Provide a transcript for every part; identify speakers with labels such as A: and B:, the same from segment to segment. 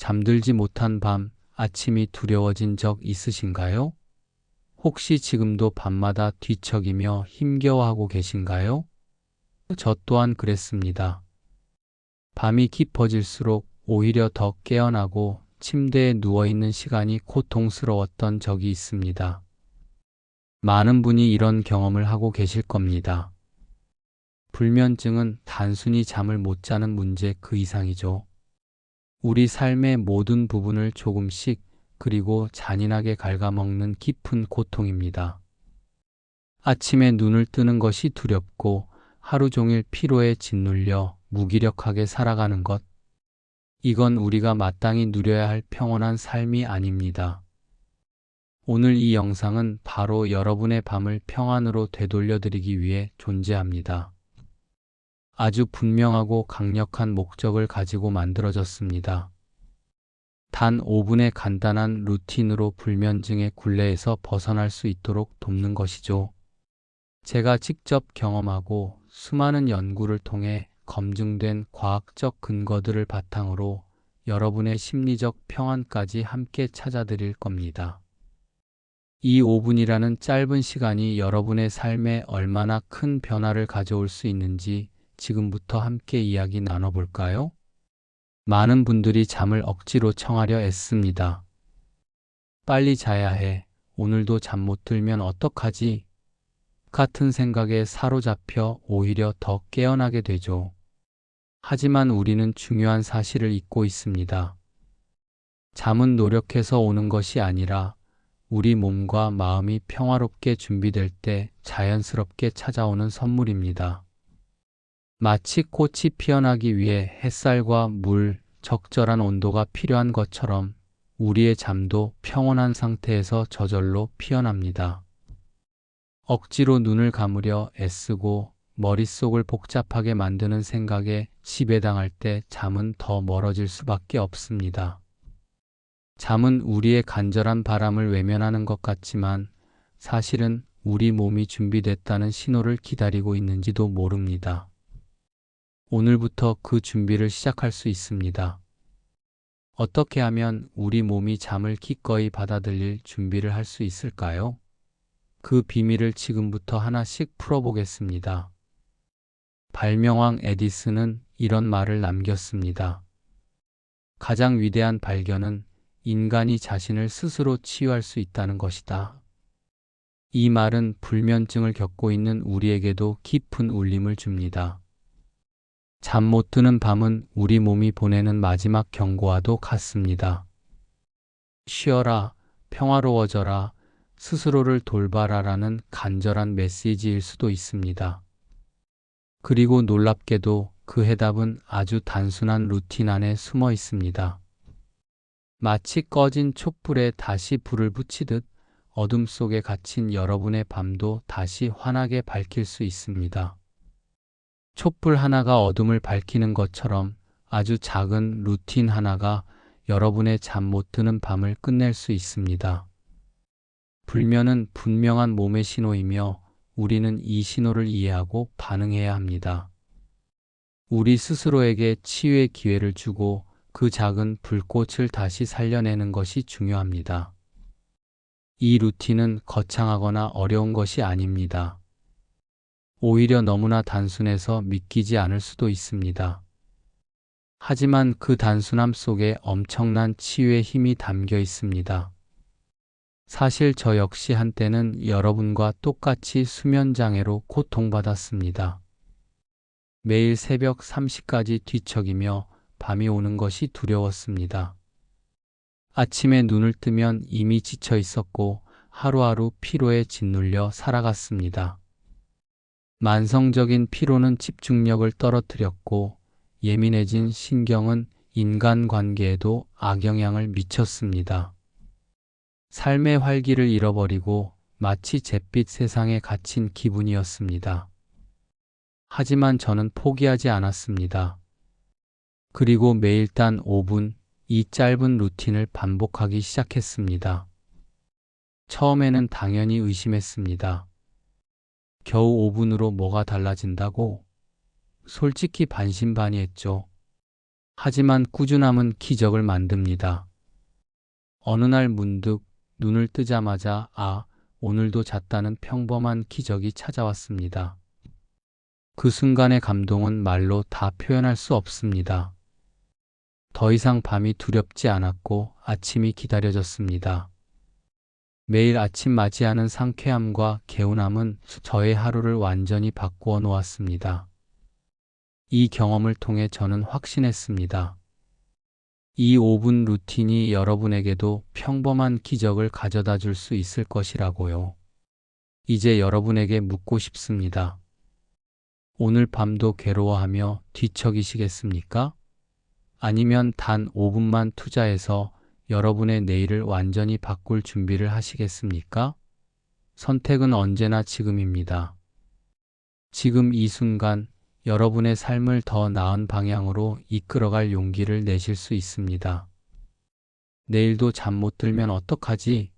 A: 잠들지 못한 밤, 아침이 두려워진 적 있으신가요? 혹시 지금도 밤마다 뒤척이며 힘겨워하고 계신가요? 저 또한 그랬습니다. 밤이 깊어질수록 오히려 더 깨어나고 침대에 누워있는 시간이 고통스러웠던 적이 있습니다. 많은 분이 이런 경험을 하고 계실 겁니다. 불면증은 단순히 잠을 못 자는 문제 그 이상이죠. 우리 삶의 모든 부분을 조금씩 그리고 잔인하게 갉아먹는 깊은 고통입니다. 아침에 눈을 뜨는 것이 두렵고 하루 종일 피로에 짓눌려 무기력하게 살아가는 것. 이건 우리가 마땅히 누려야 할 평온한 삶이 아닙니다. 오늘 이 영상은 바로 여러분의 밤을 평안으로 되돌려드리기 위해 존재합니다. 아주 분명하고 강력한 목적을 가지고 만들어졌습니다. 단 5분의 간단한 루틴으로 불면증의 굴레에서 벗어날 수 있도록 돕는 것이죠. 제가 직접 경험하고 수많은 연구를 통해 검증된 과학적 근거들을 바탕으로 여러분의 심리적 평안까지 함께 찾아드릴 겁니다. 이 5분이라는 짧은 시간이 여러분의 삶에 얼마나 큰 변화를 가져올 수 있는지 지금부터 함께 이야기 나눠볼까요? 많은 분들이 잠을 억지로 청하려 애씁니다. 빨리 자야 해. 오늘도 잠 못 들면 어떡하지? 같은 생각에 사로잡혀 오히려 더 깨어나게 되죠. 하지만 우리는 중요한 사실을 잊고 있습니다. 잠은 노력해서 오는 것이 아니라 우리 몸과 마음이 평화롭게 준비될 때 자연스럽게 찾아오는 선물입니다. 마치 꽃이 피어나기 위해 햇살과 물, 적절한 온도가 필요한 것처럼 우리의 잠도 평온한 상태에서 저절로 피어납니다. 억지로 눈을 감으려 애쓰고 머릿속을 복잡하게 만드는 생각에 지배당할 때 잠은 더 멀어질 수밖에 없습니다. 잠은 우리의 간절한 바람을 외면하는 것 같지만 사실은 우리 몸이 준비됐다는 신호를 기다리고 있는지도 모릅니다. 오늘부터 그 준비를 시작할 수 있습니다. 어떻게 하면 우리 몸이 잠을 기꺼이 받아들일 준비를 할 수 있을까요? 그 비밀을 지금부터 하나씩 풀어보겠습니다. 발명왕 에디슨은 이런 말을 남겼습니다. 가장 위대한 발견은 인간이 자신을 스스로 치유할 수 있다는 것이다. 이 말은 불면증을 겪고 있는 우리에게도 깊은 울림을 줍니다. 잠 못 드는 밤은 우리 몸이 보내는 마지막 경고와도 같습니다. 쉬어라, 평화로워져라, 스스로를 돌봐라라는 간절한 메시지일 수도 있습니다. 그리고 놀랍게도 그 해답은 아주 단순한 루틴 안에 숨어 있습니다. 마치 꺼진 촛불에 다시 불을 붙이듯 어둠 속에 갇힌 여러분의 밤도 다시 환하게 밝힐 수 있습니다. 촛불 하나가 어둠을 밝히는 것처럼 아주 작은 루틴 하나가 여러분의 잠 못 드는 밤을 끝낼 수 있습니다. 불면은 분명한 몸의 신호이며 우리는 이 신호를 이해하고 반응해야 합니다. 우리 스스로에게 치유의 기회를 주고 그 작은 불꽃을 다시 살려내는 것이 중요합니다. 이 루틴은 거창하거나 어려운 것이 아닙니다. 오히려 너무나 단순해서 믿기지 않을 수도 있습니다. 하지만 그 단순함 속에 엄청난 치유의 힘이 담겨 있습니다. 사실 저 역시 한때는 여러분과 똑같이 수면장애로 고통받았습니다. 매일 새벽 3시까지 뒤척이며 밤이 오는 것이 두려웠습니다. 아침에 눈을 뜨면 이미 지쳐 있었고 하루하루 피로에 짓눌려 살아갔습니다. 만성적인 피로는 집중력을 떨어뜨렸고 예민해진 신경은 인간관계에도 악영향을 미쳤습니다. 삶의 활기를 잃어버리고 마치 잿빛 세상에 갇힌 기분이었습니다. 하지만 저는 포기하지 않았습니다. 그리고 매일 단 5분 이 짧은 루틴을 반복하기 시작했습니다. 처음에는 당연히 의심했습니다. 겨우 5분으로 뭐가 달라진다고? 솔직히 반신반의했죠. 하지만 꾸준함은 기적을 만듭니다. 어느 날 문득 눈을 뜨자마자 아, 오늘도 잤다는 평범한 기적이 찾아왔습니다. 그 순간의 감동은 말로 다 표현할 수 없습니다. 더 이상 밤이 두렵지 않았고 아침이 기다려졌습니다. 매일 아침 맞이하는 상쾌함과 개운함은 저의 하루를 완전히 바꾸어 놓았습니다. 이 경험을 통해 저는 확신했습니다. 이 5분 루틴이 여러분에게도 평범한 기적을 가져다 줄 수 있을 것이라고요. 이제 여러분에게 묻고 싶습니다. 오늘 밤도 괴로워하며 뒤척이시겠습니까? 아니면 단 5분만 투자해서 여러분의 내일을 완전히 바꿀 준비를 하시겠습니까? 선택은 언제나 지금입니다. 지금 이 순간 여러분의 삶을 더 나은 방향으로 이끌어갈 용기를 내실 수 있습니다. 내일도 잠 못 들면 어떡하지?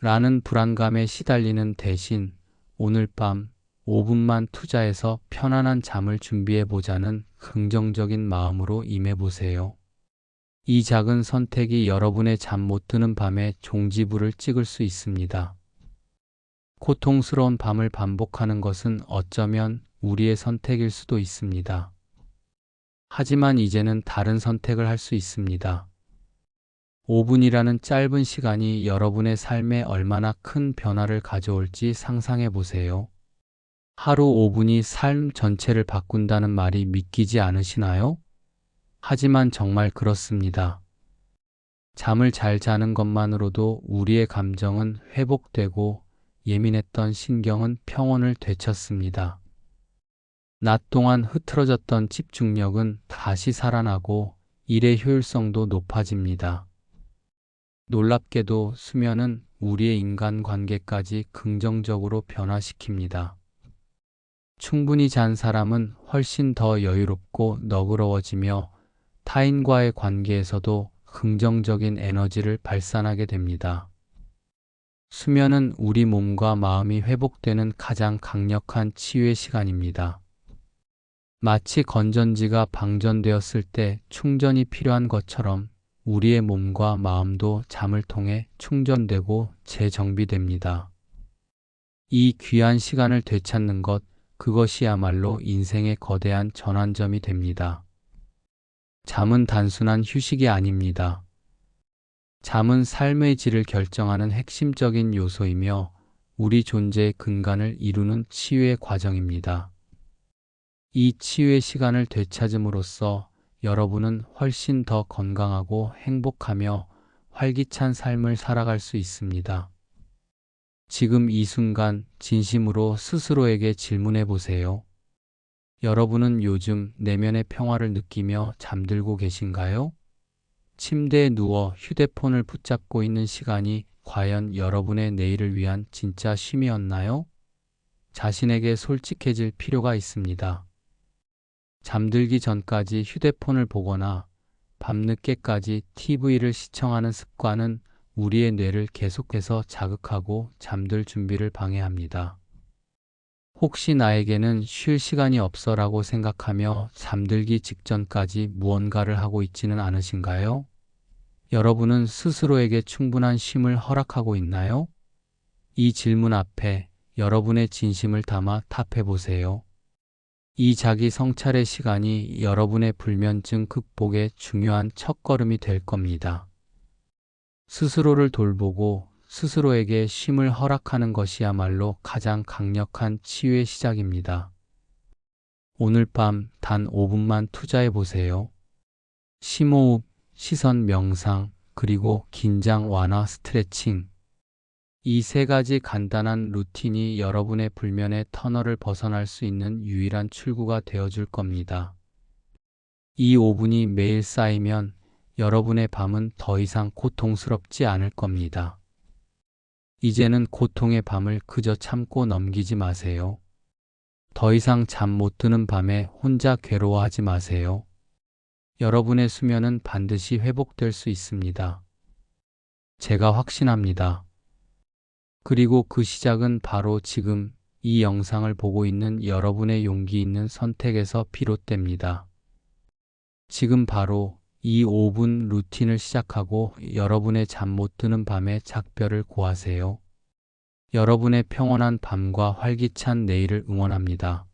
A: 라는 불안감에 시달리는 대신 오늘 밤 5분만 투자해서 편안한 잠을 준비해 보자는 긍정적인 마음으로 임해 보세요. 이 작은 선택이 여러분의 잠 못 드는 밤에 종지부를 찍을 수 있습니다. 고통스러운 밤을 반복하는 것은 어쩌면 우리의 선택일 수도 있습니다. 하지만 이제는 다른 선택을 할 수 있습니다. 5분이라는 짧은 시간이 여러분의 삶에 얼마나 큰 변화를 가져올지 상상해 보세요. 하루 5분이 삶 전체를 바꾼다는 말이 믿기지 않으시나요? 하지만 정말 그렇습니다. 잠을 잘 자는 것만으로도 우리의 감정은 회복되고 예민했던 신경은 평온을 되찾습니다. 낮 동안 흐트러졌던 집중력은 다시 살아나고 일의 효율성도 높아집니다. 놀랍게도 수면은 우리의 인간관계까지 긍정적으로 변화시킵니다. 충분히 잔 사람은 훨씬 더 여유롭고 너그러워지며 타인과의 관계에서도 긍정적인 에너지를 발산하게 됩니다. 수면은 우리 몸과 마음이 회복되는 가장 강력한 치유의 시간입니다. 마치 건전지가 방전되었을 때 충전이 필요한 것처럼 우리의 몸과 마음도 잠을 통해 충전되고 재정비됩니다. 이 귀한 시간을 되찾는 것, 그것이야말로 인생의 거대한 전환점이 됩니다. 잠은 단순한 휴식이 아닙니다. 잠은 삶의 질을 결정하는 핵심적인 요소이며 우리 존재의 근간을 이루는 치유의 과정입니다. 이 치유의 시간을 되찾음으로써 여러분은 훨씬 더 건강하고 행복하며 활기찬 삶을 살아갈 수 있습니다. 지금 이 순간 진심으로 스스로에게 질문해 보세요. 여러분은 요즘 내면의 평화를 느끼며 잠들고 계신가요? 침대에 누워 휴대폰을 붙잡고 있는 시간이 과연 여러분의 내일을 위한 진짜 쉼이었나요? 자신에게 솔직해질 필요가 있습니다. 잠들기 전까지 휴대폰을 보거나 밤늦게까지 TV를 시청하는 습관은 우리의 뇌를 계속해서 자극하고 잠들 준비를 방해합니다. 혹시 나에게는 쉴 시간이 없어라고 생각하며 잠들기 직전까지 무언가를 하고 있지는 않으신가요? 여러분은 스스로에게 충분한 쉼을 허락하고 있나요? 이 질문 앞에 여러분의 진심을 담아 답해 보세요. 이 자기 성찰의 시간이 여러분의 불면증 극복의 중요한 첫걸음이 될 겁니다. 스스로를 돌보고 스스로에게 쉼을 허락하는 것이야말로 가장 강력한 치유의 시작입니다. 오늘 밤 단 5분만 투자해 보세요. 심호흡, 시선 명상, 그리고 긴장 완화 스트레칭. 이 세 가지 간단한 루틴이 여러분의 불면의 터널을 벗어날 수 있는 유일한 출구가 되어 줄 겁니다. 이 5분이 매일 쌓이면 여러분의 밤은 더 이상 고통스럽지 않을 겁니다. 이제는 고통의 밤을 그저 참고 넘기지 마세요. 더 이상 잠 못 드는 밤에 혼자 괴로워하지 마세요. 여러분의 수면은 반드시 회복될 수 있습니다. 제가 확신합니다. 그리고 그 시작은 바로 지금 이 영상을 보고 있는 여러분의 용기 있는 선택에서 비롯됩니다. 지금 바로 이 5분 루틴을 시작하고 여러분의 잠 못 드는 밤의 작별을 고하세요. 여러분의 평온한 밤과 활기찬 내일을 응원합니다.